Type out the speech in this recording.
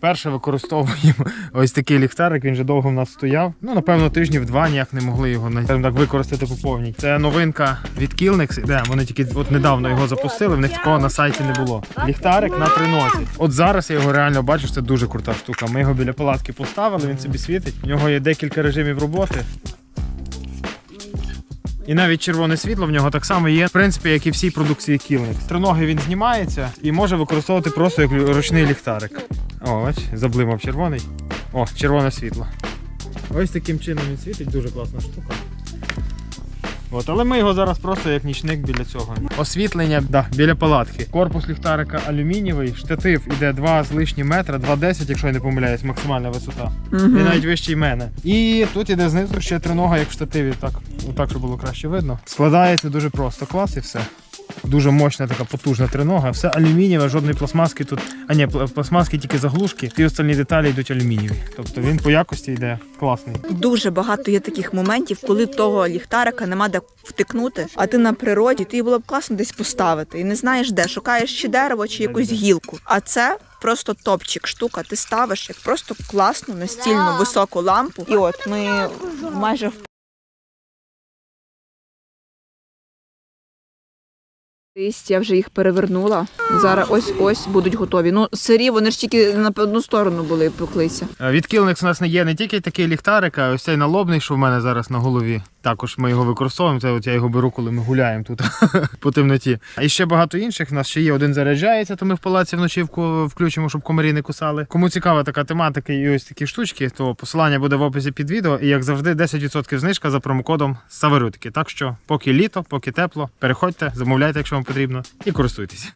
Вперше використовуємо ось такий ліхтарик. Він вже довго в нас стояв. Ну, напевно, тижнів два ніяк не могли його так використати по повній. Це новинка від Killnex. Де вони тільки от недавно його запустили. В них такого на сайті не було. Ліхтарик на тринозі. От зараз я його реально бачу. Це дуже крута штука. Ми його біля палатки поставили. Він собі світить. У нього є декілька режимів роботи. І навіть червоне світло в нього так само є, в принципі, як і всій продукції Killnex. Триноги він знімається і може використовувати просто як ручний ліхтарик. О, ось, заблимав червоний. О, червоне світло. Ось таким чином він світить, дуже класна штука. От, але ми його зараз просто як нічник біля цього. Освітлення да, біля палатки. Корпус ліхтарика алюмінієвий, штатив іде 2 з лишнім метра, 2,10, якщо я не помиляюсь, максимальна висота. Він навіть вищий мене. І тут іде знизу ще тринога, як в штативі, так, так, щоб було краще видно. Складається дуже просто, клас і все. Дуже мощна така потужна тринога. Все алюмінієве, жодної пластмаски тут. А ні, пла- пластмаски тільки заглушки. Всі остальні деталі йдуть алюмінієві. Тобто він по якості йде класний. Дуже багато є таких моментів, коли того ліхтарика нема де втикнути, а ти на природі, ти було б класно десь поставити. І не знаєш де, шукаєш чи дерево, чи якусь гілку. А це просто топчик штука. Ти ставиш як просто класну настільну високу лампу. І от ми майже в Я вже їх перевернула. Зараз ось ось будуть готові. Ну, сирі, вони ж тільки на одну сторону були поклися. Відкілник Від Killnex у нас не є не тільки такий ліхтарик, а ось цей налобний, що в мене зараз на голові. Також ми його використовуємо. Це от я його беру, коли ми гуляємо тут по темноті. А ще багато інших. У нас ще є один заряджається, то ми в палаці вночі включимо, щоб комарі не кусали. Кому цікава така тематика і ось такі штучки, то посилання буде в описі під відео. І як завжди, 10% знижка за промокодом Саверютки. Так що, поки літо, поки тепло, переходьте, замовляйте, якщо вам потрібно, і користуйтесь.